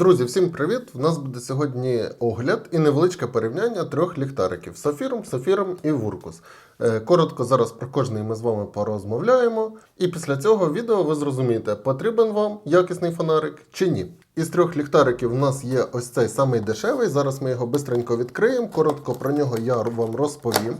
Друзі, всім привіт! У нас буде сьогодні огляд і невеличке порівняння трьох ліхтариків Сафіром, Сафіром і Вуркус. Е, Коротко зараз про кожний ми з вами порозмовляємо. І після цього відео ви зрозумієте, потрібен вам якісний фонарик чи ні. Із трьох ліхтариків у нас є ось цей самий дешевий. Зараз ми його бистренько відкриємо. Коротко про нього я вам розповім.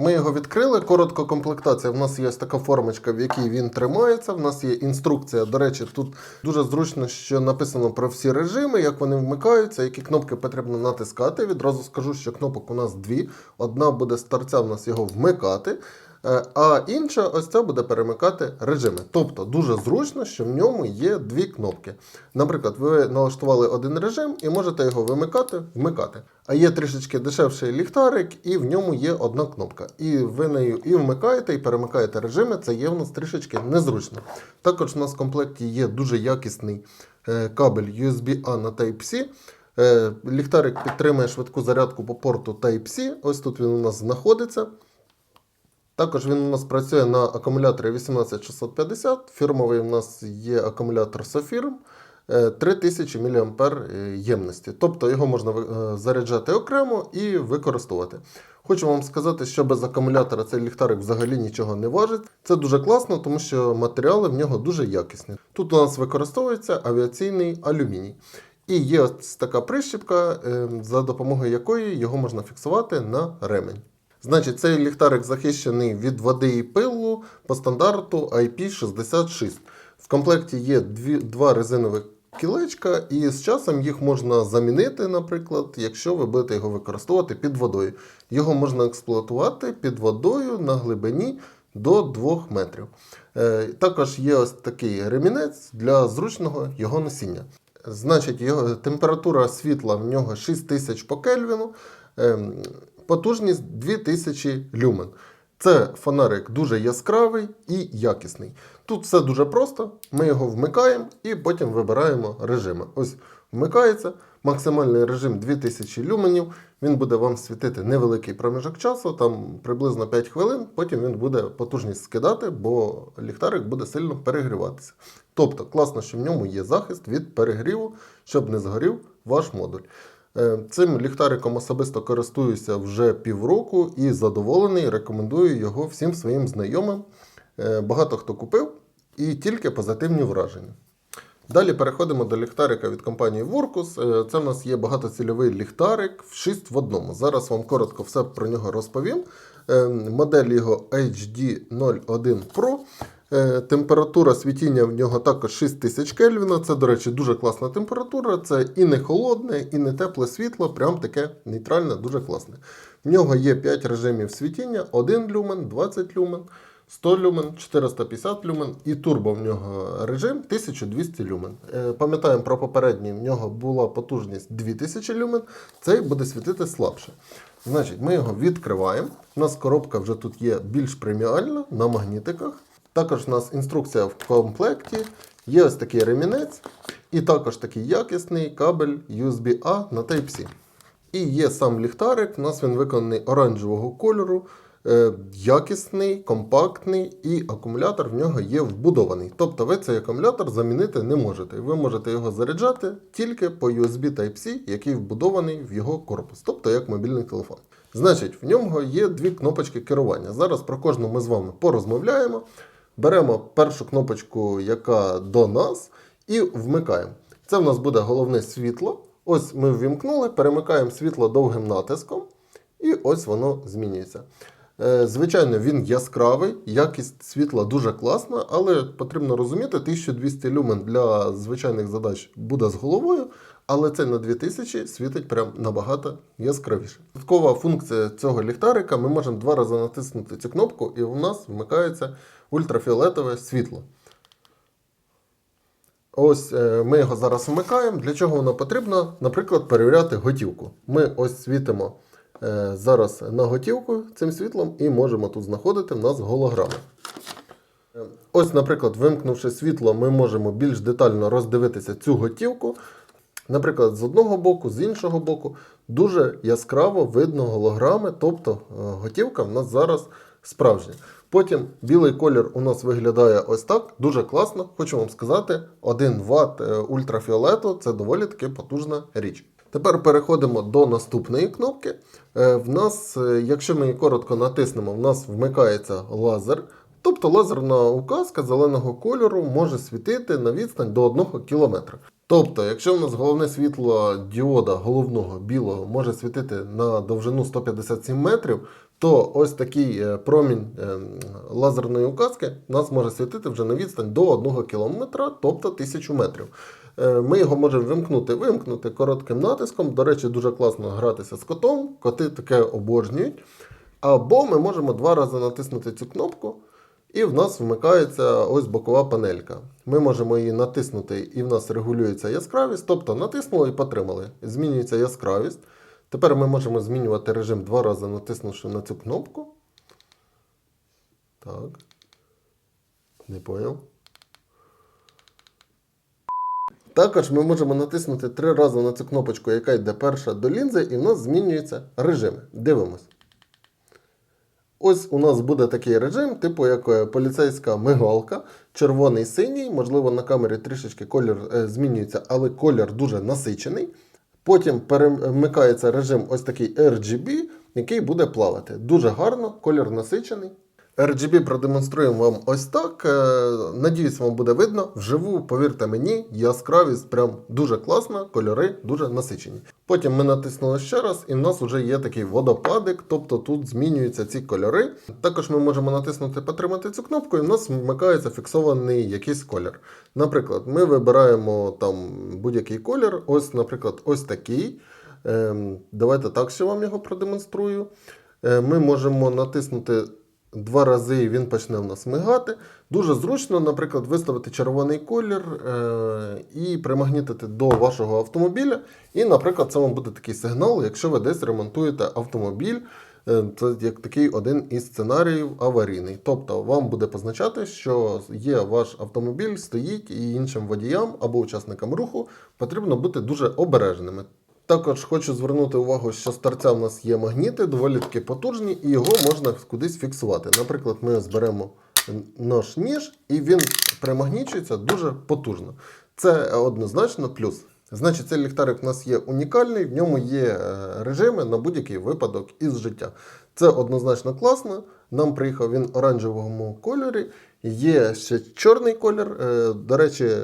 Ми його відкрили. Коротко комплектація. В нас є така формочка, в якій він тримається. В нас є інструкція. До речі, тут дуже зручно, що написано про всі режими, як вони вмикаються, які кнопки потрібно натискати. Відразу скажу, що кнопок у нас дві. Одна буде з торця в нас його вмикати. Е, А інша ось ця буде перемикати режими. Тобто дуже зручно, що в ньому є дві кнопки. Наприклад, ви налаштували один режим і можете його вимикати, вмикати. А є трішечки дешевший ліхтарик, і в ньому є одна кнопка. І ви нею і вмикаєте, і перемикаєте режими. Це є в нас трішечки незручно. Також у нас в комплекті є дуже якісний е, кабель USB-A на Type-C. Е, Ліхтарик підтримує швидку зарядку по порту Type-C. Ось тут він у нас знаходиться. Також він у нас працює на акумуляторі 18650. Фірмовий у нас є акумулятор Safir. е, 3000 мА ємності. Тобто його можна е, заряджати окремо і використовувати. Хочу вам сказати, що без акумулятора цей ліхтарик взагалі нічого не важить. Це дуже класно, тому що матеріали в нього дуже якісні. Тут у нас використовується авіаційний алюміній. І є ось така прищіпка, е, за допомогою якої його можна фіксувати на ремень. Значить, цей ліхтарик захищений від води і пилу по стандарту IP66. В комплекті є дві, два резинових кілечка, і з часом їх можна замінити, наприклад, якщо ви будете його використовувати під водою. Його можна експлуатувати під водою на глибині до 2 метрів. Е, також є ось такий ремінець для зручного його носіння. Значить, його температура світла в нього 6000 по Кельвіну. Ем, потужність 2000 люмен. Це фонарик дуже яскравий і якісний. Тут все дуже просто. Ми його вмикаємо і потім вибираємо режими. Ось вмикається максимальний режим 2000 люменів. Він буде вам світити невеликий проміжок часу, там приблизно 5 хвилин. Потім він буде потужність скидати, бо ліхтарик буде сильно перегріватися. Тобто класно, що в ньому є захист від перегріву, щоб не згорів ваш модуль. Е, Цим ліхтариком особисто користуюся вже півроку і задоволений. Рекомендую його всім своїм знайомим. Е, Багато хто купив і тільки позитивні враження. Далі переходимо до ліхтарика від компанії Vorkus. Е, Це в нас є багатоцільовий ліхтарик в 6 в одному. Зараз вам коротко все про нього розповім. Модель його HD01 Pro. Е, Температура світіння в нього також 6000 Кельвіна. Це, до речі, дуже класна температура. Це і не холодне, і не тепле світло, прям таке нейтральне, дуже класне. В нього є 5 режимів світіння: 1 люмен, 20 люмен, 100 люмен, 450 люмен і турбо в нього режим 1200 люмен. Е, Пам'ятаємо про попередній, в нього була потужність 2000 люмен, цей буде світити слабше. Значить, ми його відкриваємо. У нас коробка вже тут є більш преміальна на магнітиках. Також у нас інструкція в комплекті. Є ось такий ремінець, і також такий якісний кабель USB-A на Type-C. І є сам ліхтарик. У нас він виконаний оранжевого кольору, е, якісний, компактний, і акумулятор в нього є вбудований. Тобто ви цей акумулятор замінити не можете. Ви можете його заряджати тільки по USB Type-C, який вбудований в його корпус, тобто як мобільний телефон. Значить, в ньому є дві кнопочки керування. Зараз про кожну ми з вами порозмовляємо. Беремо першу кнопочку, яка до нас, і вмикаємо. Це в нас буде головне світло. Ось ми ввімкнули, перемикаємо світло довгим натиском, і ось воно змінюється. Е, Звичайно, він яскравий, якість світла дуже класна, але потрібно розуміти, 1200 люмен для звичайних задач буде з головою, але це на 2000 світить прям набагато яскравіше. Додаткова функція цього ліхтарика, ми можемо два рази натиснути цю кнопку, і у нас вмикається ультрафіолетове світло. Ось е, ми його зараз вмикаємо. Для чого воно потрібно? Наприклад, перевіряти готівку. Ми ось світимо е, зараз на готівку цим світлом і можемо тут знаходити в нас голограми. Е, Ось, наприклад, вимкнувши світло, ми можемо більш детально роздивитися цю готівку. Наприклад, з одного боку, з іншого боку, дуже яскраво видно голограми, тобто е, готівка в нас зараз справжня. Потім білий колір у нас виглядає ось так, дуже класно. Хочу вам сказати, 1 Вт е, ультрафіолету це доволі таки потужна річ. Тепер переходимо до наступної кнопки. Е, В нас, якщо ми її коротко натиснемо, в нас вмикається лазер. Тобто лазерна указка зеленого кольору може світити на відстань до 1 км. Тобто, якщо в нас головне світло діода головного білого може світити на довжину 157 метрів, то ось такий е, промінь е, лазерної указки нас може світити вже на відстань до 1 км, тобто 1000 метрів. Е, Ми його можемо вимкнути, вимкнути коротким натиском. До речі, дуже класно гратися з котом. Коти таке обожнюють. Або ми можемо два рази натиснути цю кнопку, і в нас вмикається ось бокова панелька. Ми можемо її натиснути, і в нас регулюється яскравість. Тобто натиснули і потримали. Змінюється яскравість. Тепер ми можемо змінювати режим два рази, натиснувши на цю кнопку. Так. Не поняв. Також ми можемо натиснути три рази на цю кнопочку, яка йде перша до лінзи, і в нас змінюються режими. Дивимось. Ось у нас буде такий режим, типу як е, поліцейська мигалка, червоний синій, можливо, на камері трішечки колір е, змінюється, але колір дуже насичений. Потім перемикається режим ось такий RGB, який буде плавати. Дуже гарно, колір насичений. RGB продемонструємо вам ось так. Е, Надіюсь, вам буде видно. Вживу, повірте мені, яскравість прям дуже класна, кольори дуже насичені. Потім ми натиснули ще раз, і в нас вже є такий водопадик, тобто тут змінюються ці кольори. Також ми можемо натиснути потримати цю кнопку, і в нас вмикається фіксований якийсь колір. Наприклад, ми вибираємо там будь-який колір. Ось, наприклад, ось такий. Ем, Давайте так ще вам його продемонструю. Е, Ми можемо натиснути два рази він почне в нас мигати. Дуже зручно, наприклад, виставити червоний колір е- і примагнітити до вашого автомобіля. І, наприклад, це вам буде такий сигнал, якщо ви десь ремонтуєте автомобіль. Е, Це як такий один із сценаріїв аварійний. Тобто вам буде позначати, що є ваш автомобіль, стоїть і іншим водіям або учасникам руху потрібно бути дуже обережними. Також хочу звернути увагу, що з торця в нас є магніти, доволі таки потужні, і його можна кудись фіксувати. Наприклад, ми зберемо наш ніж, і він примагнічується дуже потужно. Це однозначно плюс. Значить, цей ліхтарик у нас є унікальний, в ньому є е, режими на будь-який випадок із життя. Це однозначно класно. Нам приїхав він оранжевому кольорі. Є ще чорний колір. Е, До речі,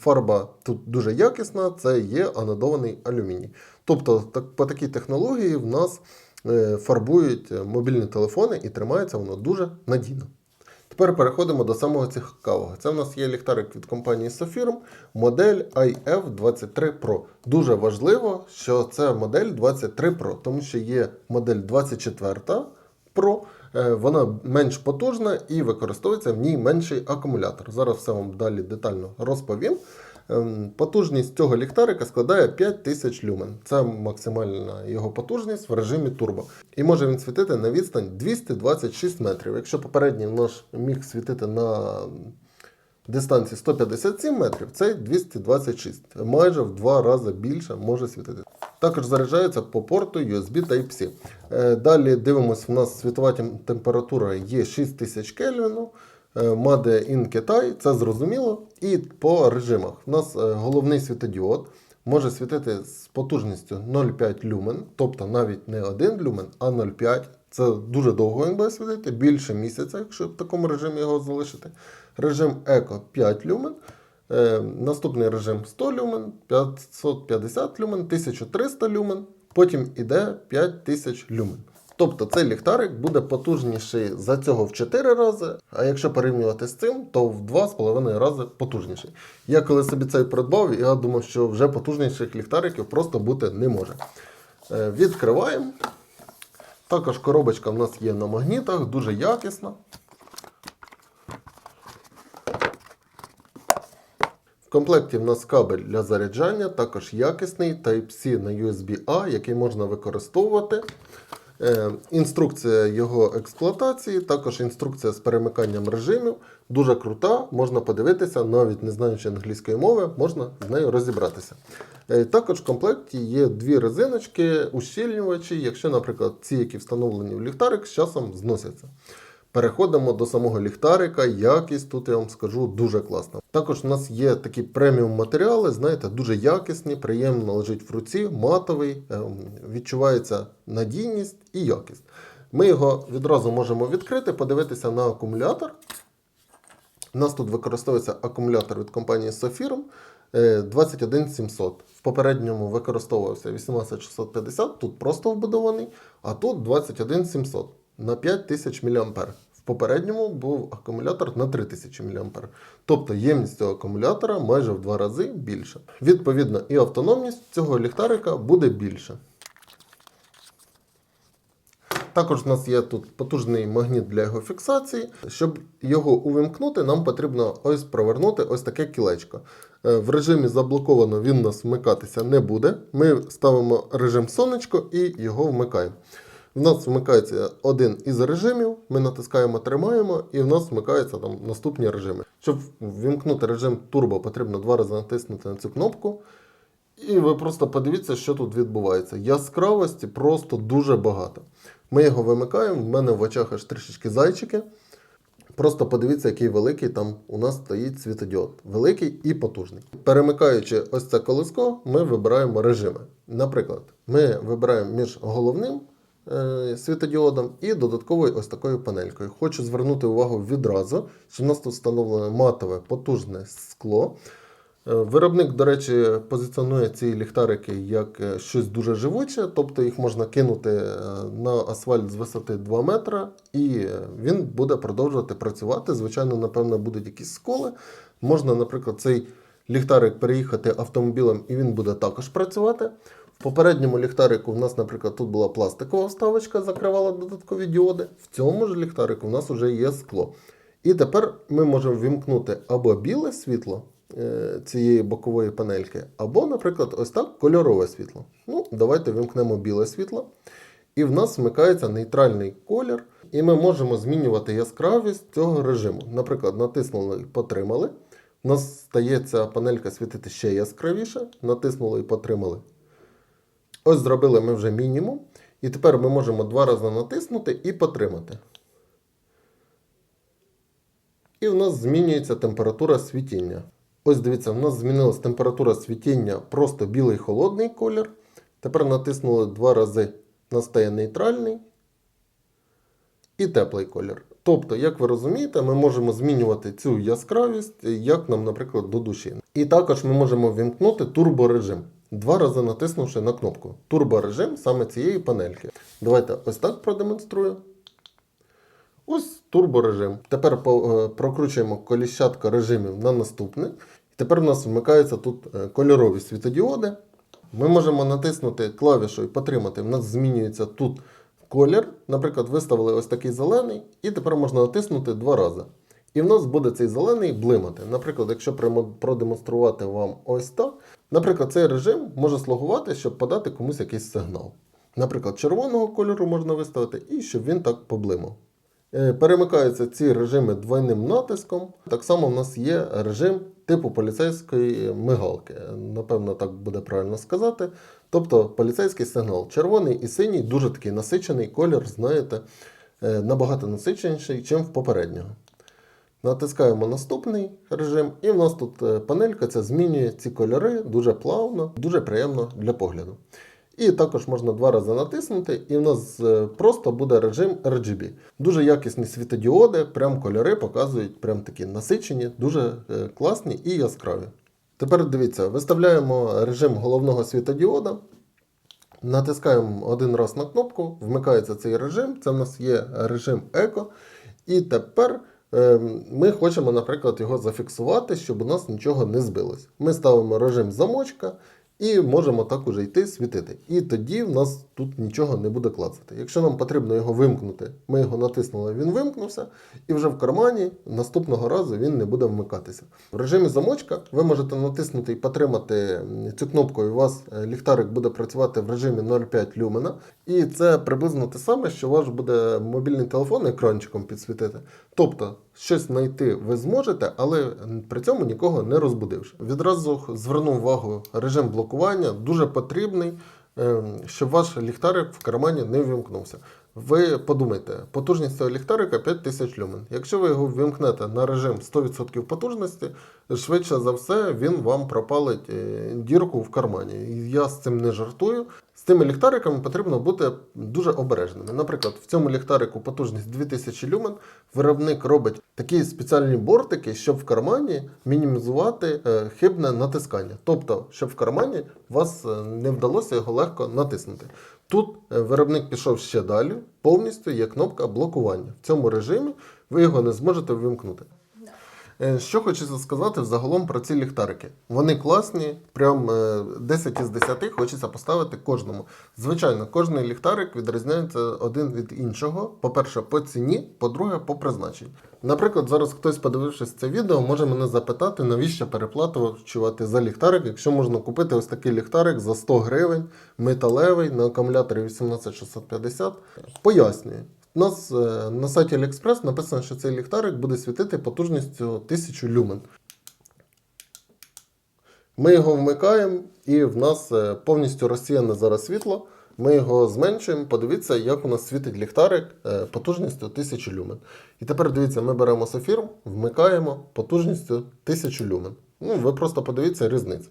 фарба тут дуже якісна, це є анодований алюміній. Тобто, по такій технології в нас е, фарбують мобільні телефони і тримається воно дуже надійно. Тепер переходимо до самого цікавого. Це в нас є ліхтарик від компанії Sofirm, модель IF23 Pro. Дуже важливо, що це модель 23 Pro, тому що є модель 24 Pro. е, Вона менш потужна і використовується в ній менший акумулятор. Зараз все вам далі детально розповім. Ем, Потужність цього ліхтарика складає 5000 люмен. Це максимальна його потужність в режимі турбо. І може він світити на відстань 226 метрів. Якщо попередній наш міг світити на дистанції 157 метрів, цей 226. Майже в два рази більше може світити. Також заряджається по порту USB Type-C. Е, Далі дивимося, в нас світова температура є 6000 Кельвіну. Е, Made in Китай, це зрозуміло. І по режимах. У нас е, головний світодіод може світити з потужністю 0,5 люмен, тобто навіть не 1 люмен, а 0,5. Це дуже довго він буде світити, більше місяця, якщо в такому режимі його залишити. Режим Eco 5 люмен. Е, наступний режим 100 люмен, 550 люмен, 1300 люмен, потім іде 5000 люмен. Тобто цей ліхтарик буде потужніший за цього в 4 рази, а якщо порівнювати з цим, то в 2,5 рази потужніший. Я коли собі цей придбав, я думав, що вже потужніших ліхтариків просто бути не може. Е, Відкриваємо. Також коробочка в нас є на магнітах, дуже якісна. В комплекті в нас кабель для заряджання, також якісний Type-C на USB-A, який можна використовувати. Е, інструкція його експлуатації, також інструкція з перемиканням режимів. Дуже крута, можна подивитися, навіть не знаючи англійської мови, можна з нею розібратися. Е, також в комплекті є дві резиночки, ущільнювачі, якщо, наприклад, ці, які встановлені в ліхтарик, з часом зносяться. Переходимо до самого ліхтарика. Якість тут я вам скажу дуже класна. Також у нас є такі преміум матеріали, знаєте, дуже якісні, приємно лежить в руці, матовий, ем, відчувається надійність і якість. Ми його відразу можемо відкрити, подивитися на акумулятор. У нас тут використовується акумулятор від компанії Sofirm е, 21700. В попередньому використовувався 18650, тут просто вбудований, а тут 21700 на 5000 мА. В попередньому був акумулятор на 3000 мА. Тобто ємність цього акумулятора майже в два рази більша. Відповідно, і автономність цього ліхтарика буде більша. Також у нас є тут потужний магніт для його фіксації. Щоб його увімкнути, нам потрібно ось провернути ось таке кілечко. Е, В режимі заблоковано він у нас вмикатися не буде. Ми ставимо режим сонечко і його вмикаємо. В нас вмикається один із режимів, ми натискаємо, тримаємо, і в нас вмикаються там наступні режими. Щоб ввімкнути режим турбо, потрібно два рази натиснути на цю кнопку. І ви просто подивіться, що тут відбувається. Яскравості просто дуже багато. Ми його вимикаємо, в мене в очах аж трішечки зайчики. Просто подивіться, який великий там у нас стоїть світодіод. Великий і потужний. Перемикаючи ось це колеско, ми вибираємо режими. Наприклад, ми вибираємо між головним світодіодом і додатковою ось такою панелькою. Хочу звернути увагу відразу, що в нас тут встановлене матове потужне скло. Е, Виробник, до речі, позиціонує ці ліхтарики як е, щось дуже живуче, тобто їх можна кинути е, на асфальт з висоти 2 метра, і е, він буде продовжувати працювати. Звичайно, напевно, будуть якісь сколи. Можна, наприклад, цей ліхтарик переїхати автомобілем, і він буде також працювати. Попередньому ліхтарику в нас, наприклад, тут була пластикова вставочка, закривала додаткові діоди. В цьому ж ліхтарику в нас вже є скло. І тепер ми можемо вімкнути або біле світло е, цієї бокової панельки, або, наприклад, ось так кольорове світло. Ну, давайте вімкнемо біле світло. І в нас вмикається нейтральний колір, і ми можемо змінювати яскравість цього режиму. Наприклад, натиснули і потримали. У нас стає ця панелька світити ще яскравіше. Натиснули і потримали. Ось зробили ми вже мінімум. І тепер ми можемо два рази натиснути і потримати. І в нас змінюється температура світіння. Ось дивіться, в нас змінилася температура світіння просто білий холодний колір. Тепер натиснули два рази, настає нейтральний і теплий колір. Тобто, як ви розумієте, ми можемо змінювати цю яскравість, як нам, наприклад, до душі. І також ми можемо вімкнути турборежим. Два рази натиснувши на кнопку. Турборежим саме цієї панельки. Давайте ось так продемонструю. Ось турборежим. Тепер е, прокручуємо коліщатка режимів на наступний. Тепер у нас вмикаються тут е, кольорові світодіоди. Ми можемо натиснути клавішу і потримати. У нас змінюється тут колір. Наприклад, виставили ось такий зелений, і тепер можна натиснути два рази. І в нас буде цей зелений блимати. Наприклад, якщо продемонструвати вам ось так, наприклад, цей режим може слугувати, щоб подати комусь якийсь сигнал. Наприклад, червоного кольору можна виставити, і щоб він так поблимав. Е, Перемикаються ці режими двойним натиском. Так само в нас є режим типу поліцейської мигалки. Напевно, так буде правильно сказати. Тобто поліцейський сигнал червоний і синій, дуже такий насичений колір, знаєте, е, набагато насиченіший, ніж в попереднього. Натискаємо наступний режим, і в нас тут е, панелька ця змінює ці кольори дуже плавно, дуже приємно для погляду. І також можна два рази натиснути, і в нас е, просто буде режим RGB. Дуже якісні світодіоди, прям кольори показують, прям такі насичені, дуже е, класні і яскраві. Тепер дивіться, виставляємо режим головного світодіода. Натискаємо один раз на кнопку, вмикається цей режим. Це в нас є режим еко. І тепер ми хочемо, наприклад, його зафіксувати, щоб у нас нічого не збилось. Ми ставимо режим замочка і можемо так уже йти світити. І тоді в нас тут нічого не буде клацати. Якщо нам потрібно його вимкнути, ми його натиснули, він вимкнувся, і вже в кармані наступного разу він не буде вмикатися. В режимі замочка ви можете натиснути і потримати цю кнопку, і у вас е, ліхтарик буде працювати в режимі 0,5 люмена. І це приблизно те саме, що ваш буде мобільний телефон екранчиком підсвітити. Тобто, щось знайти ви зможете, але при цьому нікого не розбудивши. Відразу зверну увагу, режим блокування дуже потрібний. ем, Щоб ваш ліхтарик в кармані не вимкнувся. Ви подумайте, потужність цього ліхтарика 5000 люмен. Якщо ви його ввімкнете на режим 100% потужності, швидше за все він вам пропалить е, дірку в кармані. Я з цим не жартую. Тими ліхтариками потрібно бути дуже обережними. Наприклад, в цьому ліхтарику потужність 2000 люмен. Виробник робить такі спеціальні бортики, щоб в кармані мінімізувати е, хибне натискання. Тобто, щоб в кармані вас е, не вдалося його легко натиснути. Тут е, виробник пішов ще далі, повністю є кнопка блокування. В цьому режимі ви його не зможете вимкнути. Е, Що хочеться сказати взагалом про ці ліхтарики. Вони класні, прям е, 10 із 10 хочеться поставити кожному. Звичайно, кожний ліхтарик відрізняється один від іншого. По-перше, по ціні, по-друге, по призначенню. Наприклад, зараз хтось, подивившись це відео, може мене запитати, навіщо переплачувати за ліхтарик, якщо можна купити ось такий ліхтарик за 100 гривень, металевий на акумуляторі 18650. Пояснюю. У нас е, на сайті AliExpress написано, що цей ліхтарик буде світити потужністю 1000 люмен. Ми його вмикаємо, і в нас е, повністю розсіяне зараз світло. Ми його зменшуємо. Подивіться, як у нас світить ліхтарик е, потужністю 1000 люмен. І тепер дивіться, ми беремо сафір, вмикаємо потужністю 1000 люмен. Ну, ви просто подивіться різницю.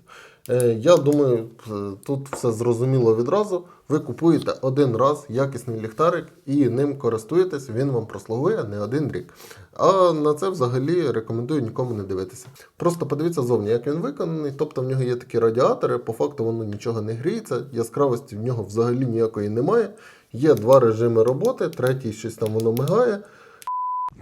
Е, Я думаю, е, тут все зрозуміло відразу. Ви купуєте один раз якісний ліхтарик і ним користуєтесь, він вам прослугує не один рік. А на це взагалі рекомендую нікому не дивитися. Просто подивіться зовні, як він виконаний. Тобто в нього є такі радіатори, по факту воно нічого не гріється, яскравості в нього взагалі ніякої немає. Є два режими роботи, третій щось там воно мигає.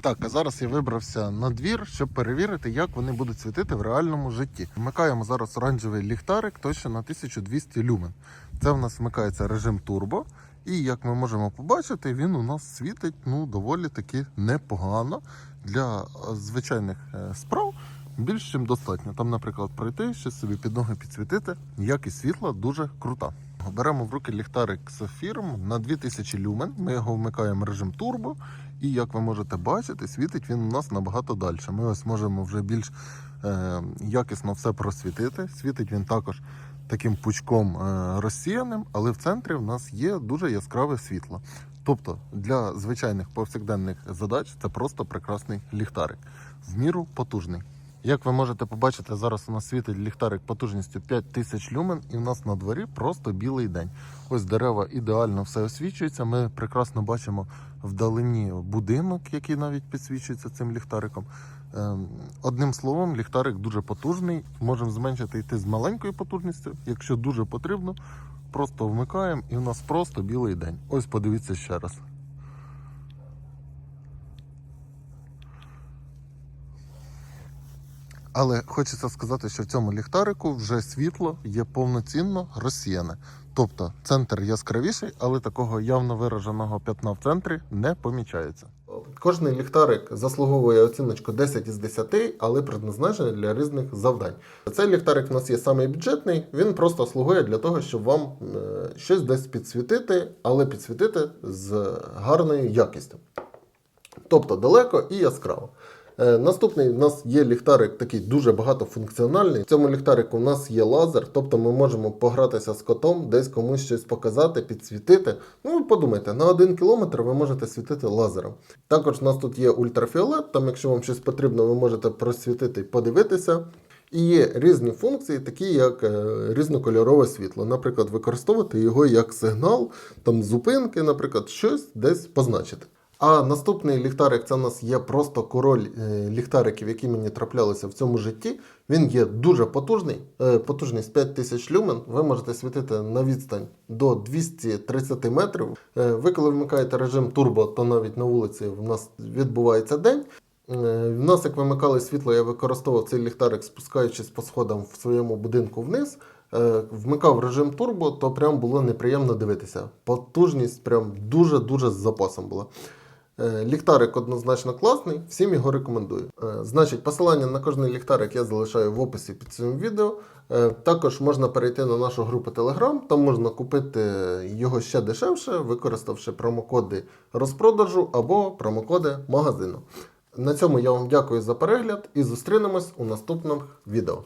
Так, а зараз я вибрався на двір, щоб перевірити, як вони будуть світити в реальному житті. Вмикаємо зараз оранжевий ліхтарик точно на 1200 люмен. Це в нас вмикається режим турбо. І як ми можемо побачити, він у нас світить ну, доволі таки непогано для е, звичайних е, справ. Більш чим достатньо. Там, наприклад, пройти, щось собі під ноги підсвітити. Якість світла дуже крута. Беремо в руки ліхтарик Сафірм на 2000 люмен. Ми його вмикаємо режим турбо. І як ви можете бачити, світить він у нас набагато далі. Ми ось можемо вже більш е, якісно все просвітити. Світить він також таким пучком е, розсіяним, але в центрі в нас є дуже яскраве світло. Тобто для звичайних повсякденних задач це просто прекрасний ліхтарик, в міру потужний. Як ви можете побачити, зараз у нас світить ліхтарик потужністю 5000 люмен, і в нас на дворі просто білий день. Ось дерева ідеально все освічується. Ми прекрасно бачимо вдалині будинок, який навіть підсвічується цим ліхтариком. Ем, Одним словом, ліхтарик дуже потужний. Можемо зменшити йти з маленькою потужністю. Якщо дуже потрібно, просто вмикаємо і у нас просто білий день. Ось подивіться ще раз. Але хочеться сказати, що в цьому ліхтарику вже світло є повноцінно розсіяне. Тобто центр яскравіший, але такого явно вираженого п'ятна в центрі не помічається. Кожний ліхтарик заслуговує оціночку 10 із 10, але предназначений для різних завдань. Цей ліхтарик у нас є самий бюджетний, він просто слугує для того, щоб вам е, щось десь підсвітити, але підсвітити з гарною якістю. Тобто далеко і яскраво. Е, Наступний у нас є ліхтарик такий дуже багатофункціональний. В цьому ліхтарику у нас є лазер, тобто ми можемо погратися з котом, десь комусь щось показати, підсвітити. Ну, подумайте, на один кілометр ви можете світити лазером. Також у нас тут є ультрафіолет, там, якщо вам щось потрібно, ви можете просвітити і подивитися. І є різні функції, такі як е, різнокольорове світло. Наприклад, використовувати його як сигнал, там зупинки, наприклад, щось десь позначити. А наступний ліхтарик це у нас є просто король е, ліхтариків, які мені траплялися в цьому житті. Він є дуже потужний, е, потужність 5000 люмен. Ви можете світити на відстань до 230 метрів. Е, Ви коли вмикаєте режим турбо, то навіть на вулиці в нас відбувається день. В нас, як вимикали світло, я використовував цей ліхтарик, спускаючись по сходам в своєму будинку вниз. Вмикав режим турбо, то прям було неприємно дивитися. Потужність прям дуже-дуже з запасом була. Е, Ліхтарик однозначно класний, всім його рекомендую. Е, Значить, посилання на кожний ліхтарик я залишаю в описі під цим відео. Е, Також можна перейти на нашу групу Telegram, там можна купити його ще дешевше, використавши промокоди розпродажу або промокоди магазину. На цьому я вам дякую за перегляд і зустрінемось у наступних відео.